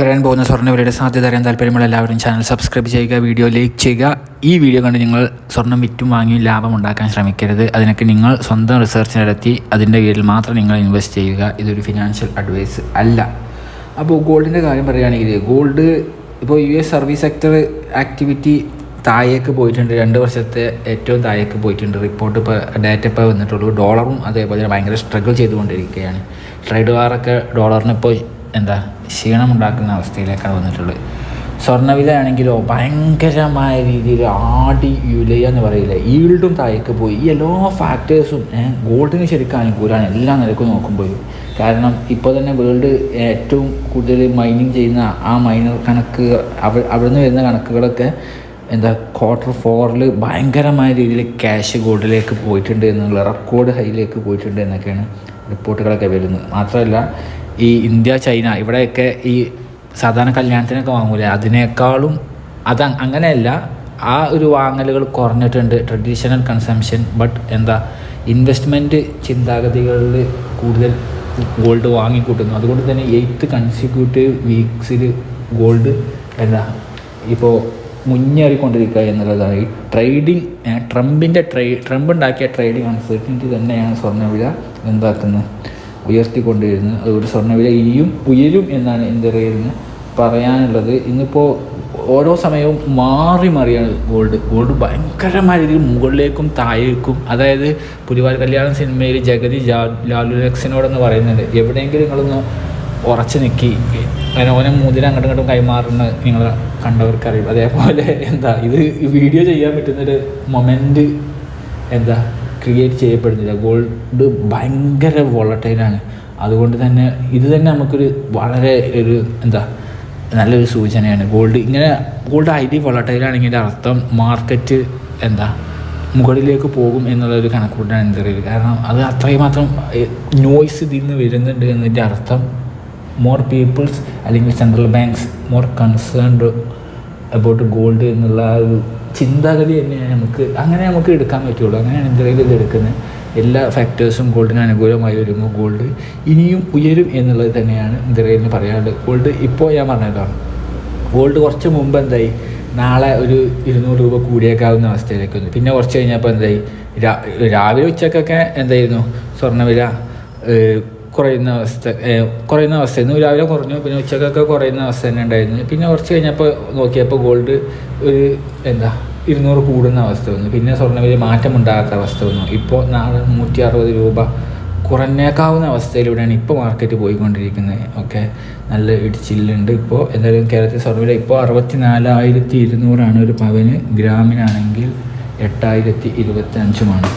വരാൻ പോകുന്ന സ്വർണവിലയുടെ സാധ്യത അറിയാൻ താല്പര്യമുള്ള എല്ലാവരും ചാനൽ സബ്സ്ക്രൈബ് ചെയ്യുക വീഡിയോ ലൈക്ക് ചെയ്യുക. ഈ വീഡിയോ കണ്ട് നിങ്ങൾ സ്വർണം വിറ്റും വാങ്ങിയും ലാഭം ഉണ്ടാക്കാൻ ശ്രമിക്കരുത്. അതിനൊക്കെ നിങ്ങൾ സ്വന്തം റിസർച്ച് നടത്തി അതിന്റെ കീഴിൽ മാത്രം നിങ്ങൾ ഇൻവെസ്റ്റ് ചെയ്യുക. ഇതൊരു ഫിനാൻഷ്യൽ അഡ്വൈസ് അല്ല. അപ്പോൾ ഗോൾഡിന്റെ കാര്യം പറയുകയാണെങ്കിൽ ഗോൾഡ് ഇപ്പോൾ U S service sector activity താഴേക്ക് പോയിട്ടുണ്ട്. രണ്ട് വർഷത്തെ ഏറ്റവും താഴേക്ക് പോയിട്ടുണ്ട്. റിപ്പോർട്ട് ഇപ്പോൾ ഡാറ്റ ഇപ്പോൾ വന്നിട്ടുള്ളൂ. ഡോളറും അതേപോലെ ഭയങ്കര സ്ട്രഗിൾ ചെയ്തുകൊണ്ടിരിക്കുകയാണ്. ട്രേഡ് വാറൊക്കെ ഡോളറിന് ഇപ്പോൾ എന്താ ക്ഷീണമുണ്ടാക്കുന്ന അവസ്ഥയിലേക്കാണ് വന്നിട്ടുള്ളത്. സ്വർണവില ആണെങ്കിലോ ഭയങ്കരമായ രീതിയിൽ ആടി യുലയ എന്ന് പറയില്ല ഈൽഡും താഴേക്ക് പോയി. ഈ എല്ലാ ഫാക്ടേഴ്സും ഗോൾഡിന് ശരിക്കും അനുകൂലമാണ് എല്ലാ നിരക്കും നോക്കുമ്പോൾ കാരണം ഇപ്പോൾ തന്നെ വേൾഡ് ഏറ്റവും കൂടുതൽ മൈനിങ് ചെയ്യുന്ന ആ മൈനർ കണക്ക് അവ അവിടെ വരുന്ന കണക്കുകളൊക്കെ എന്താ ക്വാർട്ടർ ഫോറിൽ ഭയങ്കരമായ രീതിയിൽ ക്യാഷ് ഗോൾഡിലേക്ക് പോയിട്ടുണ്ട് എന്നുള്ള റെക്കോർഡ് ഹൈയിലേക്ക് പോയിട്ടുണ്ട് എന്നൊക്കെയാണ് റിപ്പോർട്ടുകളൊക്കെ വരുന്നത്. മാത്രമല്ല ഈ ഇന്ത്യ ചൈന ഇവിടെയൊക്കെ ഈ സാധാരണ കല്യാണത്തിനൊക്കെ വാങ്ങൂലേ? അതിനേക്കാളും അത് അങ്ങനെയല്ല. ആ ഒരു വാങ്ങലുകൾ കുറഞ്ഞിട്ടുണ്ട്. ട്രഡീഷണൽ കൺസംഷൻ ബട്ട് എന്താ? ഇൻവെസ്റ്റ്മെന്റ് ചിന്താഗതികളിൽ കൂടുതൽ ഗോൾഡ് വാങ്ങിക്കൂട്ടുന്നു. അതുകൊണ്ട് തന്നെ എയ്ത്ത് കൺസിക്യൂട്ടീവ് വീക്സിൽ ഗോൾഡ് എന്താ? ഇപ്പോൾ മുന്നേറിക്കൊണ്ടിരിക്കുക എന്നുള്ളതാണ്. ഈ ട്രേഡിങ് ട്രംപിന്റെ ട്രേ ട്രംപ് ഉണ്ടാക്കിയ ട്രേഡിങ് അൺസർട്ടനിറ്റി തന്നെയാണ് സ്വർണവില എന്താക്കുന്നത്. ഉയർത്തിക്കൊണ്ടിരുന്നത്. അതുകൊണ്ട് സ്വർണവില ഇനിയും ഉയരും എന്നാണ് എന്റെ റേറിന് പറയാനുള്ളത്. ഇന്നിപ്പോൾ ഓരോ സമയവും മാറി മാറിയാണ് ഗോൾഡ്. ഗോൾഡ് ഭയങ്കരമായ രീതിയിൽ മുകളിലേക്കും താഴേക്കും. അതായത് പുലിവാൽ കല്യാണ സിനിമയിൽ ജഗതി ജാ ലാലു ലക്സിനോടെന്ന് പറയുന്നുണ്ട് എവിടെയെങ്കിലും നിങ്ങളൊന്ന് ഉറച്ചു നിൽക്കി അങ്ങനെ ഓനെ മൂതിരം അങ്ങോട്ടും ഇങ്ങോട്ടും കൈമാറുന്ന നിങ്ങൾ കണ്ടവർക്കറിയും. അതേപോലെ എന്താ ഇത് വീഡിയോ ചെയ്യാൻ പറ്റുന്നൊരു മൊമെന്റ് എന്താ? ക്രിയേറ്റ് ചെയ്യപ്പെടുന്നില്ല. ഗോൾഡ് ഭയങ്കര വോളട്ടൈലാണ് അതുകൊണ്ട് തന്നെ ഇത് തന്നെ നമുക്കൊരു വളരെ ഒരു എന്താ നല്ലൊരു സൂചനയാണ്. ഗോൾഡ് ഇങ്ങനെ ഗോൾഡ് ഹൈലി വോളട്ടൈലാണെങ്കിൽ ഇതിന്റെ അർത്ഥം. മാർക്കറ്റ് എന്താ മുകളിലേക്ക് പോകും എന്നുള്ളൊരു കണക്കൂട്ടാണ് എന്റെ അറിയില്ല കാരണം അത് അത്രയും മാത്രം നോയ്സ് ഇതിൽ നിന്ന് വരുന്നുണ്ട് എന്നതിന്റെ അർത്ഥം മോർ പീപ്പിൾസ് അല്ലെങ്കിൽ central banks more concerned about gold എന്നുള്ള ഒരു ചിന്താഗതി തന്നെയാണ് നമുക്ക്. അങ്ങനെ നമുക്ക് എടുക്കാൻ പറ്റുള്ളൂ. അങ്ങനെയാണ് എന്തെങ്കിലും ഇത് എല്ലാ ഫാക്ടേഴ്സും ഗോൾഡിന് അനുകൂലമായി വരുമ്പോൾ ഗോൾഡ് ഇനിയും ഉയരും എന്നുള്ളത് തന്നെയാണ് എന്തെങ്കിലും പറയാനുള്ളത്. ഗോൾഡ് ഇപ്പോൾ ഞാൻ പറഞ്ഞതാണ് ഗോൾഡ് കുറച്ച് മുമ്പ് എന്തായി? നാളെ ഒരു ഇരുന്നൂറ് രൂപ കൂടിയേക്കാവുന്ന അവസ്ഥയിലേക്ക് വന്നു. പിന്നെ കുറച്ച് കഴിഞ്ഞപ്പോൾ എന്തായി? രാവിലെ ഉച്ചക്കൊക്കെ എന്തായിരുന്നു? സ്വർണവില കുറയുന്ന അവസ്ഥ കുറയുന്ന അവസ്ഥയായിരുന്നു. രാവിലെ കുറഞ്ഞു പിന്നെ ഉച്ചക്കൊക്കെ കുറയുന്ന അവസ്ഥ തന്നെ ഉണ്ടായിരുന്നു. പിന്നെ കുറച്ച് കഴിഞ്ഞപ്പോൾ നോക്കിയപ്പോൾ ഗോൾഡ് ഒരു എന്താ ഇരുന്നൂറ് കൂടുന്ന അവസ്ഥ വന്നു. പിന്നെ സ്വർണവില മാറ്റമുണ്ടാകാത്ത അവസ്ഥ വന്നു. ഇപ്പോൾ നാളെ നൂറ്റി അറുപത് രൂപ കുറഞ്ഞേക്കാവുന്ന അവസ്ഥയിലൂടെയാണ് ഇപ്പോൾ മാർക്കറ്റ് പോയിക്കൊണ്ടിരിക്കുന്നത്. ഓക്കെ നല്ല ഇടിച്ചില്ലുണ്ട് ഇപ്പോൾ. എന്തായാലും കേരളത്തിൽ സ്വർണവില ഇപ്പോൾ അറുപത്തി നാലായിരത്തി ഇരുന്നൂറാണ് ഒരു പവന്. ഗ്രാമിനാണെങ്കിൽ എട്ടായിരത്തി ഇരുപത്തി അഞ്ചുമാണ്